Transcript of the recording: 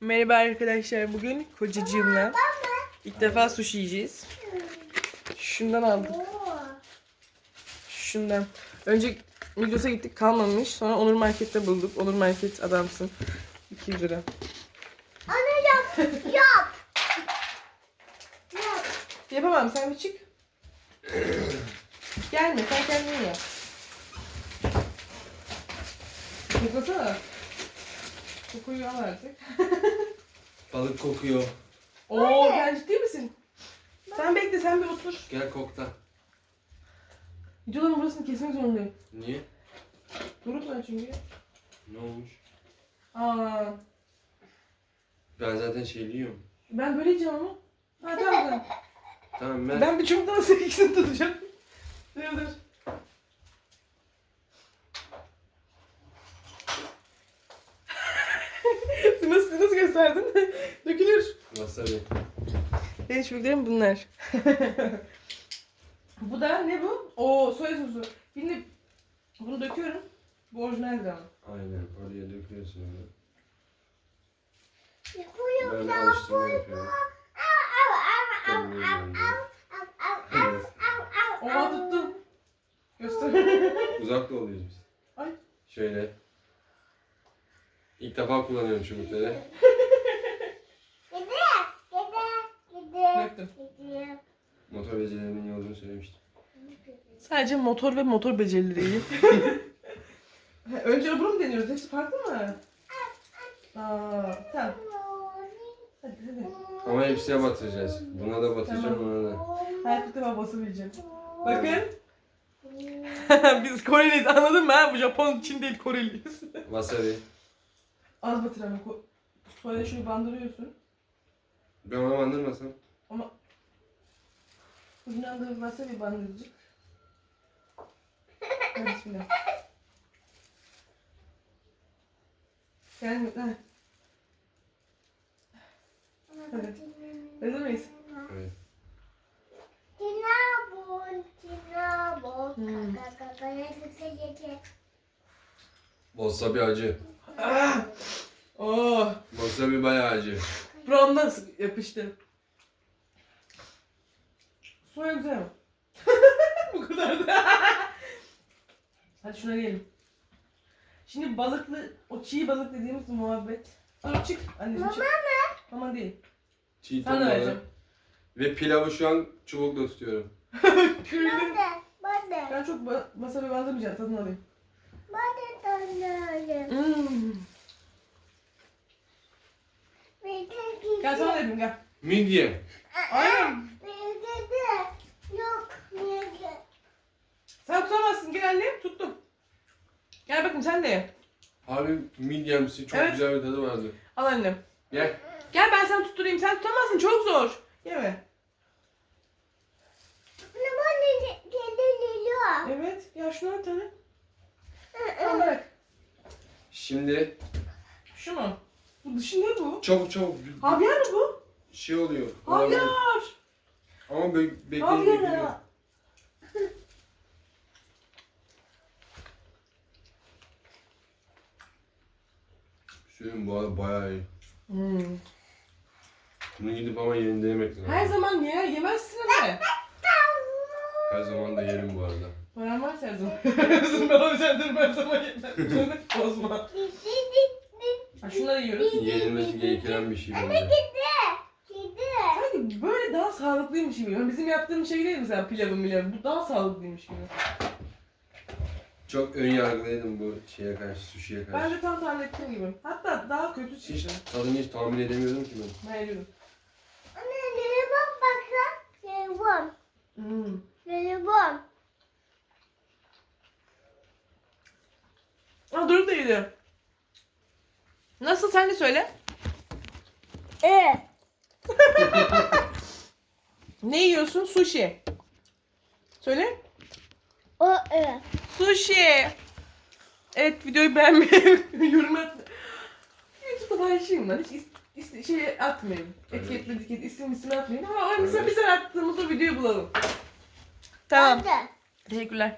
Merhaba arkadaşlar. Bugün kocacığımla ilk defa sushi yiyeceğiz. Şundan aldık. Şundan. Önce Migros'a gittik kalmamış. Sonra Onur Market'te bulduk. Onur Market adamsın. 200 lira. Anne yap. Yap. Yap. Yapamam sen bir çık. Gelme sen kendin yap. Yapasana. Kokuyu al artık. Balık kokuyor. Oo sen ciddi misin? Sen bekle sen bir otur. Gel kokta. Videoların burasını kesmek zorundayım. Niye? Durut var çünkü. Ne olmuş? Aa, Ben zaten şey yiyorum. ben böyle yiyeceğim ama. Ha tamam tamam. Tamam ben... Ben bir çubuktan nasıl ikisini tutacağım. Dur dur. Gösterdin? Dökülür. Wasabi. Benim çubuklarım bunlar. bu da ne bu? Oo soya sosu. Şimdi bunu döküyorum. Bu orijinaldir ama. Aynen oraya döküyorsun onu. Yapıyorum. Böyle alıştırma yapıyorum. Ben de. Oha tuttum. Göster. Uzak da oluyoruz biz. Ay. Şöyle. İlk defa kullanıyorum çubukları. Motor becerilerinin iyi olduğunu söylemiştim. Sadece motor ve motor becerileri iyi. Önce öbürü mü deniyoruz? Hepsi farklı mı? Aa, tamam. Hadi hadi. Ama hepsine batıracağız. Buna da batıracağım, Tamam. buna da. Hayatta defa basabileceğim. Bakın. Biz Koreliyiz anladın mı? Ha? Bu Japon, Çin değil Koreliyiz. Wasabi. Az batır ama. ko- Sonra şunu bandırıyorsun. Ben ona bandırmasam. Ama ucundan da wasabi bandırıcık. Hadi bismillah. Gelme. Ha. Hadi. Hazır mıyız? Evet. Tinabon, tinabon. Hmm. Kaka kaka yeke. Wasabi acı. Ah! Oh! Wasabi bayağı acı. Buramdan sık- yapıştı. Soya güzel mi? Bu kadar da. Hadi şuna yiyelim. Şimdi balıklı, o çiğ balık dediğimiz muhabbet. Dur çık anneciğim çık. Mama mı? değil. Çiğ Sana ton balığı. Ve pilavı şu an çubukla tutuyorum. Kürdüm. Bade, bade, Ben çok ba- wasabi bandırmayacağım tadını alayım. bade tanrım. Hmm. Gel sana da yapayım gel. Midye. Aynen. Sen tutamazsın gel anne tuttum. Gel bakayım sen de ye. Abi midyemsi çok Evet. güzel bir tadı vardı. Al annem. Gel. Gel ben sana tutturayım. Sen tutamazsın çok zor. Yeme. Evet. Ya şunu al tane. Tamam bırak. Şimdi Şu mu? Bu dışı ne bu? çabuk çabuk Havyar mı bu? şey oluyor. Havyar. Ama be bekleyin Havyar bekleyin. Söyleyeyim bu arada bayağı iyi. Hmm. Bunu gidip ama yerinde yemek lazım. Her zaman ye, yemezsin ama. Her zaman da yerim bu arada. Param varsa her zaman. ben o yüzden her zaman yemem. Bozma. Ha, şunları yiyoruz. Yenilmesi gereken bir şey bence. Sanki böyle daha sağlıklıymış gibi. Yani Bizim yaptığımız şey değil mesela pilavı milavı. Bu daha sağlıklıymış gibi. Çok ön yargılıydım bu şeye karşı, sushi'ye Ben karşı. de tam tahmin ettiğim gibi. Hatta daha kötü Hiç çıktı. tadını hiç tahmin edemiyordum ki ben. Ben yedim. Anne telefon baksa. Telefon. Hmm. Telefon. Aa Doruk da yedi. Nasıl sen de söyle. Evet. Ne yiyorsun? Sushi. Söyle. O evet. Sushi. Evet videoyu beğenmeyi, yorum at. YouTube'da paylaşayım lan. Hiç is, is, şey atmayayım. Etiketle etiket isim isim atmayayım. Ama mesela Evet. bize attığımız o videoyu bulalım. Tamam. Hadi. Teşekkürler.